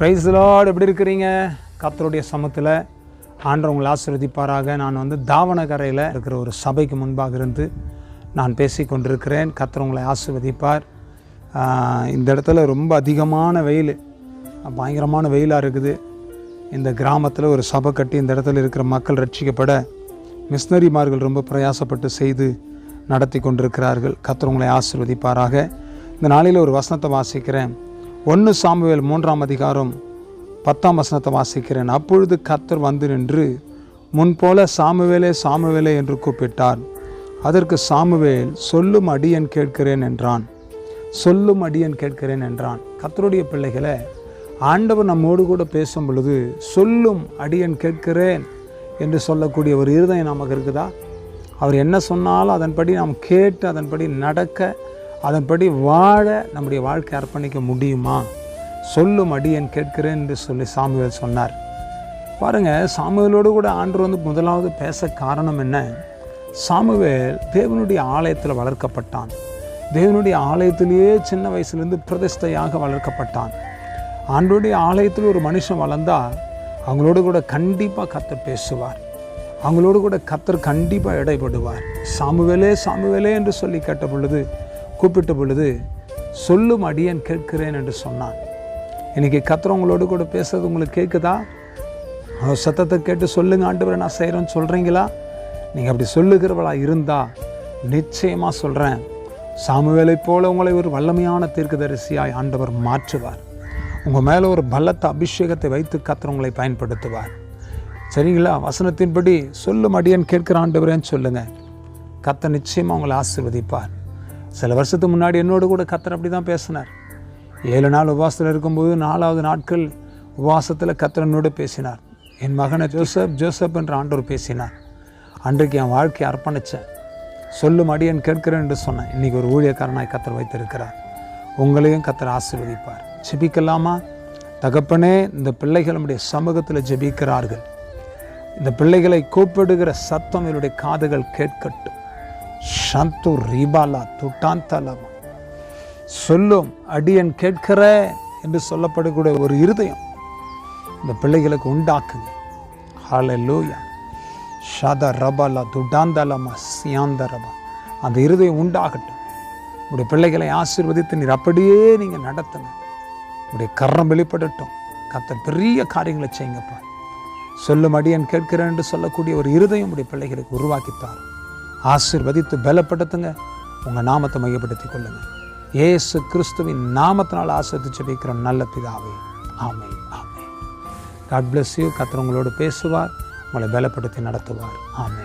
Price Lord எப்படி இருக்கிறீங்க? கத்தருடைய சமத்தில் ஆண்டவங்களை ஆசிர்வதிப்பாராக. நான் வந்து தாவணகரையில் இருக்கிற ஒரு சபைக்கு முன்பாக இருந்து நான் பேசி கொண்டிருக்கிறேன். கத்தரவங்களை ஆசிர்வதிப்பார். ஆசீர்வதிப்பார் இந்த இடத்துல ரொம்ப அதிகமான வெயில். பயங்கரமான வெயிலாக இருக்குது. இந்த கிராமத்தில் ஒரு சபை கட்டி இந்த இடத்துல இருக்கிற மக்கள் ரட்சிக்கப்பட மிஷினரிமார்கள் ரொம்ப பிரயாசப்பட்டு செய்து நடத்தி கொண்டிருக்கிறார்கள். கத்தரவங்களை ஆசிர்வதிப்பாராக. இந்த நாளில் ஒரு வசனத்தை வாசிக்கிறேன். ஒன்று சாமுவேல் மூன்றாம் அதிகாரம் பத்தாம் வசனத்தை வாசிக்கிறேன். அப்பொழுது கத்தர் வந்து நின்று முன்போல சாமுவேலே சாமுவேலே என்று கூப்பிட்டார். அதற்கு சாமுவேல் சொல்லும் அடியன் கேட்கிறேன் என்றான். சொல்லும் அடியன் கேட்கிறேன் என்றான். கத்தருடைய பிள்ளைகளை ஆண்டவர் நம்மோடு கூட பேசும் பொழுது சொல்லும் அடியன் கேட்கிறேன் என்று சொல்லக்கூடிய ஒரு இருதயம் நமக்கு இருக்குதா? அவர் என்ன சொன்னாலும் அதன்படி நாம் கேட்டு அதன்படி நடக்க அதன்படி வாழ நம்முடைய வாழ்க்கை அர்ப்பணிக்க முடியுமா? சொல்லும் அடியன் கேட்கிறேன் என்று சொல்லி சாமுவேல் சொன்னார். பாருங்கள் சாமுவேலோடு கூட ஆண்டு வந்து முதலாவது பேச காரணம் என்ன? சாமுவேல் தேவனுடைய ஆலயத்தில் வளர்க்கப்பட்டான். தேவனுடைய ஆலயத்திலேயே சின்ன வயசுலேருந்து பிரதிஷ்டையாக வளர்க்கப்பட்டான். ஆண்டோடைய ஆலயத்தில் ஒரு மனுஷன் வளர்ந்தால் அவங்களோடு கூட கண்டிப்பாக கத்தர் பேசுவார். அவங்களோடு கூட கத்தர் கண்டிப்பாக இடைப்படுவார் சாமுவேலே சாமுவேலே என்று சொல்லி கேட்ட பொழுது கூப்பிட்ட பொழுது சொல்லும் அடியன் கேட்கிறேன் என்று சொன்னான். இன்றைக்கி கத்துறவங்களோடு கூட பேசுறது உங்களுக்கு கேட்குதா அவர் சத்தத்தை கேட்டு சொல்லுங்க ஆண்டவரை நான் செய்கிறேன்னு சொல்கிறீங்களா நீங்கள் அப்படி சொல்லுகிறவளா இருந்தா நிச்சயமாக சொல்கிறேன் சாமுவேலை போல உங்களை ஒரு வல்லமையான தீர்க்கதரிசியாய் ஆண்டவர் மாற்றுவார். உங்கள் மேலே ஒரு பலத்த அபிஷேகத்தை வைத்து கத்துறவங்களை பயன்படுத்துவார். சரிங்களா? வசனத்தின்படி சொல்லும் அடியன் கேட்கிற ஆண்டவரேன்னு சொல்லுங்கள் கத்த நிச்சயமாக உங்களை ஆசிர்வதிப்பார். சில வருஷத்துக்கு முன்னாடி என்னோடு கூட கத்தர் அப்படி தான் பேசினார். ஏழு நாள் உபவாசத்தில் இருக்கும்போது நாலாவது நாட்கள் உபவாசத்தில் கத்தர் என்னோடு பேசினார். என் மகனை ஜோசப் ஜோசப் என்ற ஆண்டோர் பேசினார். அன்றைக்கு என் வாழ்க்கையை அர்ப்பணித்தேன் சொல்லும் அடியன் கேட்கிறேன் என்று சொன்னேன். இன்றைக்கி ஒரு ஊழியக்காரனாய் கத்தர் வைத்திருக்கிறார். உங்களையும் கத்தர் ஆசீர்வதிப்பார். ஜெபிக்கலாமா? தகப்பனே இந்த பிள்ளைகள் நம்முடைய சமூகத்தில் ஜெபிக்கிறார்கள். இந்த பிள்ளைகளை கூப்பிடுகிற சத்தம் என்னுடைய காதுகள் கேட்கட்டும். சந்து ரீபாலா துட்டாந்தலமா. சொல்லும் அடியன் கேட்கிற என்று சொல்லப்படக்கூடிய ஒரு இருதயம் இந்த பிள்ளைகளுக்கு உண்டாக்குங்க. ஹalleluya. ஷத ரபலா துட்டாந்தலமா சியாந்த ரபா அந்த இருதயம் உண்டாகட்டும். உடைய பிள்ளைகளை ஆசீர்வதித்து நீர் அப்படியே நீங்கள் நடத்தணும். உடைய கரம் வெளிப்படட்டும். கத்த பெரிய காரியங்களை செய்யுங்கப்பா. சொல்லும் அடியன் கேட்கிறேன் என்று சொல்லக்கூடிய ஒரு இருதயம் உடைய பிள்ளைகளுக்கு உருவாக்கித்தார். ஆசீர்வதித்து பலப்படுத்துங்க. உங்கள் நாமத்தை மையப்படுத்திக் கொள்ளுங்க. ஏசு கிறிஸ்துவின் நாமத்தினால் ஆசிர்வதிச்சு வைக்கிற நல்ல பிதாவே. ஆமை ஆமை காட் பிளஸ் யூ கத்தர் உங்களோடு பேசுவார். உங்களை பலப்படுத்தி நடத்துவார். ஆமை